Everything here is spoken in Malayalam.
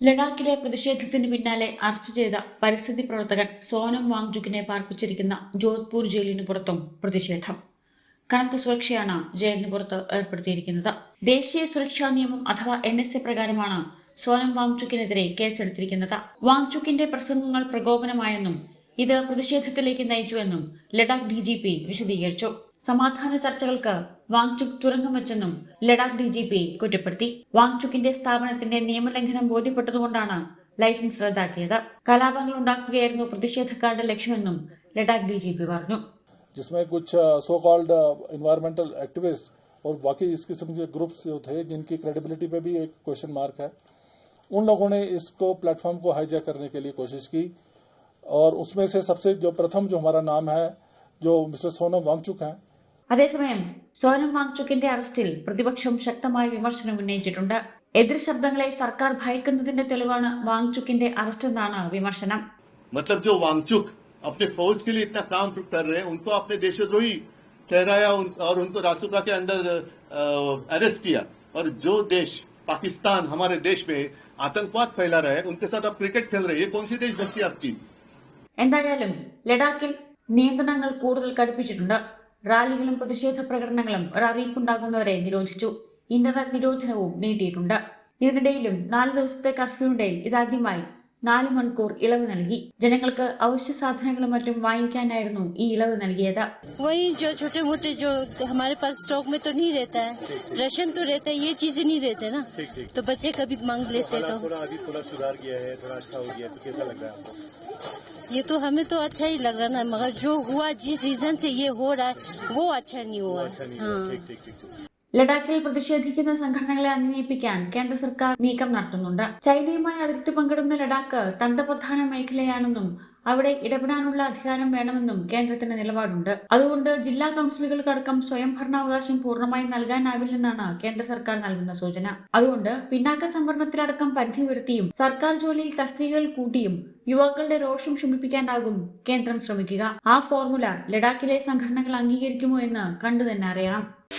ലഡാക്കിലെ പ്രതിഷേധത്തിന് പിന്നാലെ അറസ്റ്റ് ചെയ്ത പരിസ്ഥിതി പ്രവർത്തകൻ സോനം വാങ്ചുക്കിനെ പാർപ്പിച്ചിരിക്കുന്ന ജോധ്പൂർ ജയിലിന് പുറത്തും പ്രതിഷേധം. കനത്ത സുരക്ഷയാണ് ജയിലിന് പുറത്ത് ഏർപ്പെടുത്തിയിരിക്കുന്നത്. ദേശീയ സുരക്ഷാ നിയമം അഥവാ എൻ എസ് എ പ്രകാരമാണ് സോനം വാങ്ചുക്കിനെതിരെ കേസെടുത്തിരിക്കുന്നത്. വാങ്ചുക്കിന്റെ പ്രസംഗങ്ങൾ പ്രകോപനമായെന്നും ഇത് പ്രതിഷേധത്തിലേക്ക് നയിച്ചുവെന്നും ലഡാക്ക് ഡി വിശദീകരിച്ചു. സമാധാന ചർച്ചകൾക്ക് വാങ്ചുക് തുരങ്കം വെച്ചെന്നും ലഡാക്ക് ഡി ജി പി കുറ്റപ്പെടുത്തി വാങ്ചുക്കിന്റെ സ്ഥാപനത്തിന്റെ നിയമലംഘനം ബോധ്യപ്പെട്ടതുകൊണ്ടാണ് ലൈസൻസ് റദ്ദാക്കിയത് കലാപങ്ങൾ ഉണ്ടാക്കുകയായിരുന്നു പ്രതിഷേധക്കാരുടെ ലക്ഷ്യമെന്നും ലഡാക്ക് ഡി ജി പി പറഞ്ഞു जिसमें कुछ सो कॉल्ड इन्वायरमेंटल एक्टिविस्ट और बाकी इस किस्म के ग्रुप्स जो थे जिनकी क्रेडिबिलिटी पे भी एक क्वेश्चन मार्क है उन लोगों ने इसको प्लेटफॉर्म को हाईजैक करने के लिए कोशिश की और उसमें से सबसे जो प्रथम जो हमारा नाम है जो मिस्टर सोनम वांगचुक हैं അതേസമയം സോനം വാങ്ചുക്കിന്റെ അറസ്റ്റിൽ പ്രതിപക്ഷം ശക്തമായ വിമർശനം ഉന്നയിച്ചിട്ടുണ്ട് എതിർ ശബ്ദങ്ങളെ സർക്കാർ ഭയക്കുന്നതിന്റെ തെളിവാണ് വാങ്ചുക്കിന്റെ അറസ്റ്റെന്നാണ് വിമർശനം मतलब जो वांगचुक अपने फौज के लिए इतना काम कर रहे हैं उनको अपने देशद्रोही ठहराया उन, और उनको रासुका के अंडर अरेस्ट किया और जो देश पाकिस्तान हमारे देश में आतंकवाद फैला रहा है उनके साथ आप क्रिकेट खेल रहे हैं ये कौन सी देशभक्ति है आपकी എന്തായാലും ലഡാക്കിൽ നിയന്ത്രണങ്ങൾ കൂടുതൽ കടുപ്പിച്ചിട്ടുണ്ട് റാലികളും പ്രതിഷേധ പ്രകടനങ്ങളും ഒരറിയിപ്പുണ്ടാകുന്നവരെ നിരോധിച്ചു. ഇന്റർനെറ്റ് നിരോധനവും നീട്ടിയിട്ടുണ്ട്. ഇതിനിടയിലും നാല് ദിവസത്തെ കർഫ്യൂവിനിടയിൽ ഇതാദ്യമായി നാല് മണിക്കൂർ ഇളവ് നൽകി ജനങ്ങൾക്ക് അവശ്യ സാധനങ്ങളും മറ്റും വാങ്ങിക്കാനായിരുന്നു ഈ ഇളവ് നൽകിയത് वही जो छोटे मोटे जो हमारे पास स्टॉक में तो नहीं रहता है राशन तो रहता है ये चीजें नहीं रहते ना तो बच्चे कभी मांग लेते तो थोड़ा अभी थोड़ा सुधार गया है थोड़ा अच्छा हो गया तो कैसा लग रहा है आपको ये तो हमें तो अच्छा ही लग रहा ना मगर जो हुआ जिस रीजन से ये हो रहा है वो अच्छा नहीं हुआ हाँ ठीक ठीक ठीक ലഡാക്കിൽ പ്രതിഷേധിക്കുന്ന സംഘടനകളെ അന്വയിപ്പിക്കാൻ കേന്ദ്ര സർക്കാർ നീക്കം നടത്തുന്നുണ്ട്. ചൈനയുമായി അതിർത്തി പങ്കിടുന്ന ലഡാക്ക് തന്ത്രപ്രധാന മേഖലയാണെന്നും അവിടെ ഇടപെടാനുള്ള അധികാരം വേണമെന്നും കേന്ദ്രത്തിന് നിലപാടുണ്ട്. അതുകൊണ്ട് ജില്ലാ കൗൺസിലുകൾക്കടക്കം സ്വയം ഭരണാവകാശം പൂർണമായി നൽകാനാവില്ലെന്നാണ് കേന്ദ്ര സർക്കാർ നൽകുന്ന സൂചന. അതുകൊണ്ട് പിന്നാക്ക സംവരണത്തിലടക്കം പരിധി ഉയർത്തിയും സർക്കാർ ജോലിയിൽ തസ്തികകൾ കൂട്ടിയും യുവാക്കളുടെ രോഷം ശമിപ്പിക്കാനാകും കേന്ദ്രം ശ്രമിക്കുക. ആ ഫോർമുല ലഡാക്കിലെ സംഘടനകൾ അംഗീകരിക്കുമോ എന്ന് കണ്ടു തന്നെ അറിയണം.